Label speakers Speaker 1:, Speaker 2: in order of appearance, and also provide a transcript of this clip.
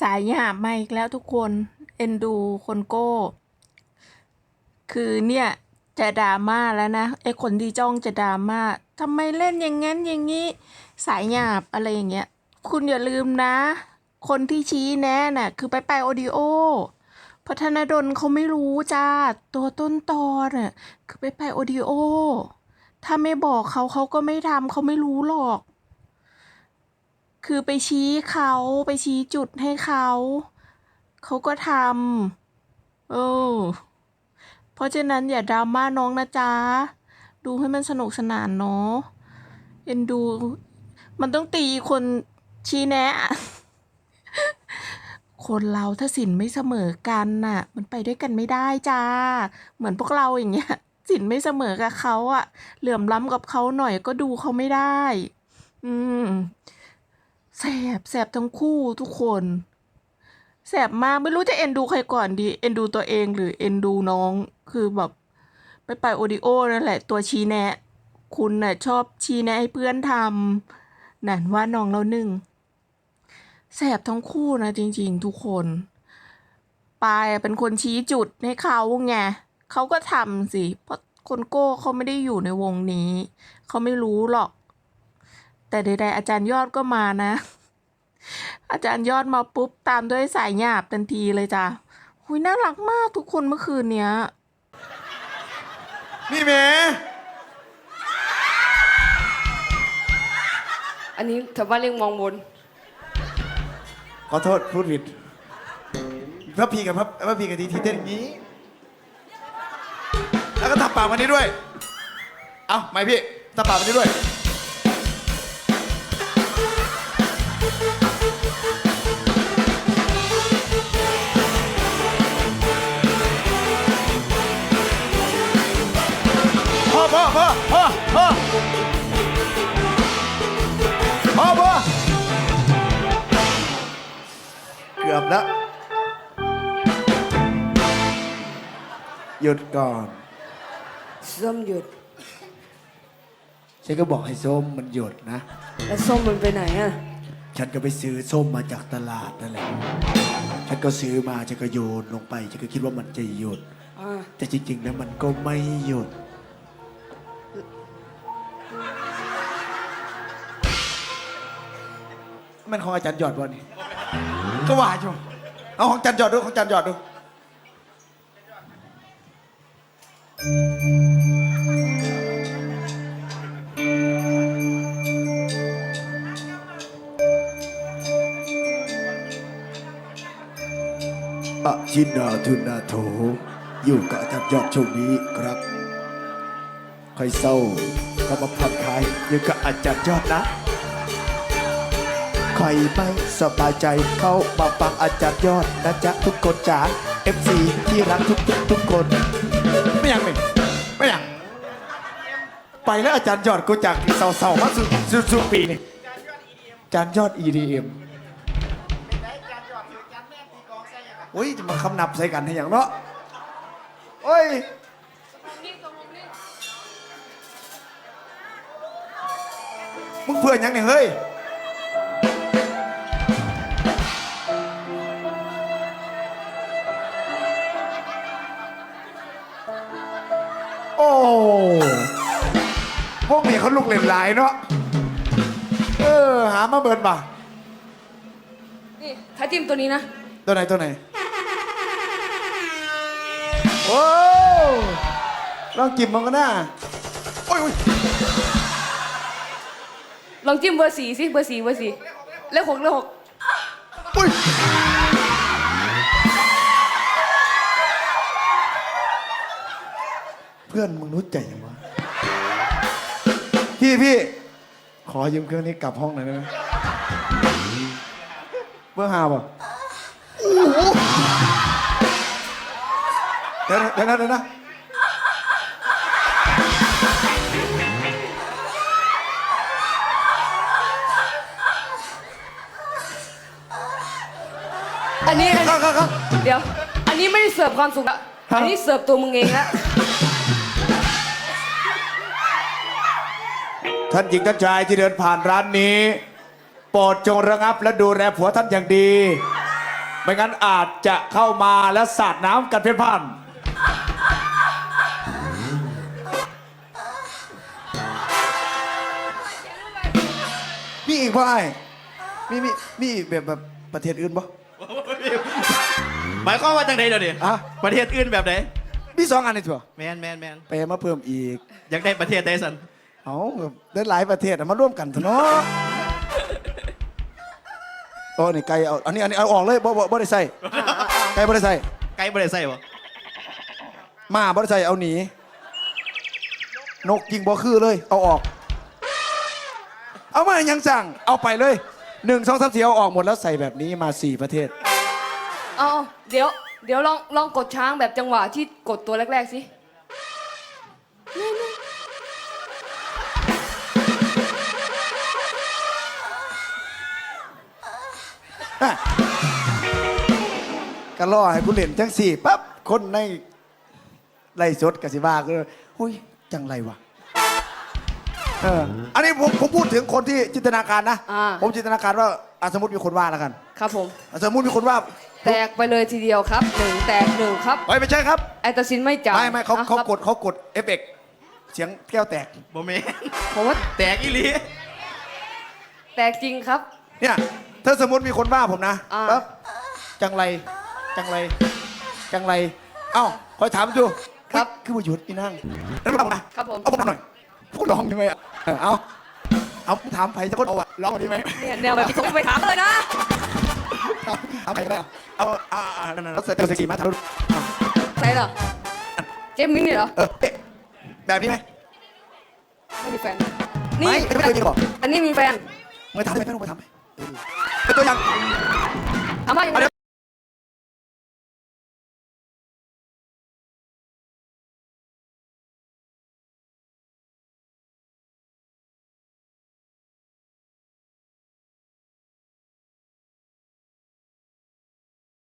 Speaker 1: สายหยาบมาอีกแล้วทุกคนเอ็นดูคนโก้ คือเนี่ยจะดราม่าแล้วนะไอ้คนที่จ้องจะดราม่าทำไมเล่นอย่างงั้นอย่างนี้ สายหยาบอะไรอย่างเงี้ยคุณอย่าลืมนะ คนที่ชี้แนะน่ะ คือไปไปโอดิโอพราะธนดลเขาไม่รู้จ้าตัวต้นตอน่ะคือไปไปโอดิโอถ้าไม่บอกเขาเขาก็ไม่ทำเขาไม่รู้หรอก คือไปชี้เขาไปชี้จุดให้เขา เขาก็ทำเออเพราะฉะนั้นอย่าดราม่าน้องนะจ๊ะ ดูให้มันสนุกสนานเนาะเอ็นดู มันต้องตีคนชี้แนะ คนเราถ้าสินไม่เสมอกันน่ะ มันไปด้วยกันไม่ได้จ้า เหมือนพวกเราอย่างเงี้ย สินไม่เสมอกับเขาอะเหลื่อมล้ำกับเขาหน่อยก็ดูเขาไม่ได้ อืม แสบแสบทั้งคู่ทุกคนแสบมากไม่รู้จะเอ็นดูใครก่อนดี เอ็นดูตัวเองหรือเอ็นดูน้องคือแบบไปไปโอดิโอนั่นแหละ ตัวชี้แนะ คุณน่ะชอบชี้แนะให้เพื่อนทำนั่นว่าน้องเราหนึ่งแสบทั้งคู่นะจริง ๆ ทุกคนปายเป็นคนชี้จุดให้เขาไงเขาก็ทำสิ เพราะคนโก้เขาไม่ได้อยู่ในวงนี้ เขาไม่รู้หรอก แต่ใดๆอาจารย์ยอดก็มานะ อาจารย์ยอดมาปุ๊บตามด้วยสายหยาบทันทีเลยจ้ะหุยน่ารักมากทุกคนเมื่อคืนเนี้ย
Speaker 2: นี่แหม่
Speaker 3: อันนี้แถวบ้านเรียกมองบน
Speaker 2: ขอโทษพูดผิดพระพีกับพระพระพีกับทีทีเต้นอย่างนี้ แล้วก็ทับปากมันนี้ด้วย เอาไหมพี่ทับปากมันนี้ด้วย พ่อพ่อพ่อพ่อพ่อพ่อพ่อเกือบแล้ว หยุดก่อน
Speaker 3: ส้มหยุด
Speaker 2: ฉันก็บอกให้ส้มมันหยุดนะ
Speaker 3: แล้วส้มมันไปไหนอะ
Speaker 2: ฉันก็ไปซื้อส้มมาจากตลาดนั่นแหละ ฉันก็ซื้อมาฉันก็โยนลงไป ฉันก็คิดว่ามันจะหยุด
Speaker 3: อ่า
Speaker 2: แต่จริงๆแล้วมันก็ไม่หยุด มันของอาจารย์หยอดวันนี้ก็ว่าอยู่เอาของอาจารย์หยอดดูของอาจารย์หยอดดูอะชินาทุนาโถ อยู่กับอาจารย์ยอดช่วงนี้ครับใครเศร้าก็มาผ่อนคลายอยู่กับอาจารย์ยอดนะ ใครไม่สบายใจเข้ามาฟังอาจารย์ยอดนะจ๊ะทุกคนจ๋า FC ที่รักทุกทุกทุกคน ไม่ยังไม่ไม่ยังไปแล้วอาจารย์ยอดกูจากเศร้าๆมาสู่สู่สู่ปีนี่อาจารย์ยอด EDM โอ้ยจะมาคำนับใส่กันให้อย่างเนาะโอ้ยมึงเพื่อนยังเนี่ยเฮ้ย พวกนี้เขาลูกเล่นหลายเนาะ เออ หามาเบิร์นป่ะ
Speaker 3: นี่ถ้าจิ้มตัวนี้นะ
Speaker 2: ตัวไหนตัวไหน โอ้ลองจิบมันก็น่าโอ้ยโอ้ย
Speaker 3: ลองจิ้มเบอร์สี่สิ เบอร์สี่เบอร์สี่เลขหกเลขหก
Speaker 2: โอ้ย พื่อนมึงรู้ใจยังวะพี่พี่ ขอยืมเครื่องนี้กลับห้องหน่อยได้ไหมเมื่อหาป่ะเดี๋ยวนะเดี๋ยวนะเดี๋ยวนะ
Speaker 3: อันนี้อัน
Speaker 2: ครับครับครับ
Speaker 3: เดี๋ยว อันนี้ไม่ได้เสิร์ฟความสุขละ
Speaker 2: ครับ
Speaker 3: อันนี้เสิร์ฟตัวมึงเองละ
Speaker 2: ท่านหญิงท่านชายที่เดินผ่านร้านนี้ โปรดจงระงับและดูแลผัวท่านอย่างดี ไม่งั้นอาจจะเข้ามาแล้วสาดน้ำกันเพี้ยนพล่านมีอีกป่ะไอ้มีมีมีอีกแบบแบบประเทศอื่นป่ะ
Speaker 4: หมายความว่าจังใดเดี๋ยวนี้
Speaker 2: อะ
Speaker 4: ประเทศอื่นแบบไหน
Speaker 2: มีสองอันนี่ถั่ว
Speaker 4: แมนแมนแมน
Speaker 2: ไปมาเพิ่มอีก
Speaker 4: อยากได้ประเทศใดสัน
Speaker 2: เอาได้หลายประเทศอะมาร่วมกันเถอะเนาะโอ้นี่ไก่เอาอันนี้อันนี้เอาออกเลยบ่บ่บ่ได้ใส่ไก่บ่ได้ใส่
Speaker 4: ไกลบ่ได้ใส่บ่
Speaker 2: หมาบ่ได้ใส่เอาหนีนกยิงบ่คือเลย เอาออก เอามายังสั่งเอาไปเลยหนึ่งสองสามสี่เอาออกหมดแล้วใส่แบบนี้มาสี่ประเทศ
Speaker 3: เอาเอาเดี๋ยว เดี๋ยวลองลองกดช้างแบบจังหวะที่กดตัวแรก ๆสิ
Speaker 2: ก็ล่อให้ผู้เล่นจังสี่ปั๊บคนในไล่สดกสิว่าก็เลยหุ้ยจังไรวะเอออันนี้ผมผมพูดถึงคนที่จินตนาการนะ
Speaker 3: อ่า
Speaker 2: ผมจินตนาการว่าอะสมมติมีคนว่าแล้วกัน
Speaker 3: ครับผม
Speaker 2: อะสมมติมีคนว่า
Speaker 3: แตกไปเลยทีเดียวครับหนึ่งแตกหนึ่งครับ
Speaker 2: ไม่ไม่ใช่ครับ
Speaker 3: ไอตาซินไม่จ่าย
Speaker 2: ไม่ไม่เขา
Speaker 3: อะ
Speaker 2: เขา
Speaker 3: ครับ
Speaker 2: กดเขากดเอฟเอกเสียงแก้วแตก
Speaker 4: บ่แมน
Speaker 3: ผมว่า
Speaker 4: แตกอีหลี
Speaker 3: แตกจริงครับ
Speaker 2: เนี่ย ถ้าสมมติมีคนว่าผมนะ
Speaker 3: อ่า
Speaker 2: ปั๊บจังไร จังไร จังไร เอ้าคอยถามดู
Speaker 3: ครับ
Speaker 2: คือว่าหยุดอีนั่งแล้วมา
Speaker 3: ครับผม
Speaker 2: เอาผมหน่อยพูดร้องได้ไหมอะเออเอาเอาถามไผ่จะคนเอาอะร้องได้ไหม
Speaker 3: เนี่ยแนวแบบที่ผมไปถามเลยนะ
Speaker 2: เอาไผ่ได้เอาเอาเอาเอานั่นๆแล้วเสร็จเอาสกีมาทะลุเอา
Speaker 3: ใครเหรอ เจมมี่เหรอ
Speaker 2: เออเอ๊ะแบบนี้ไหม
Speaker 3: ไม่มีแฟน
Speaker 2: ไม่
Speaker 3: นี่
Speaker 2: ไม่เคยมีหรอก
Speaker 3: อันนี้มีแฟน
Speaker 2: ไม่ทำได้ไหมไม่ต้องไปทำไหมเออ เป็นตัวอย่าง
Speaker 3: ถามว่ายังไง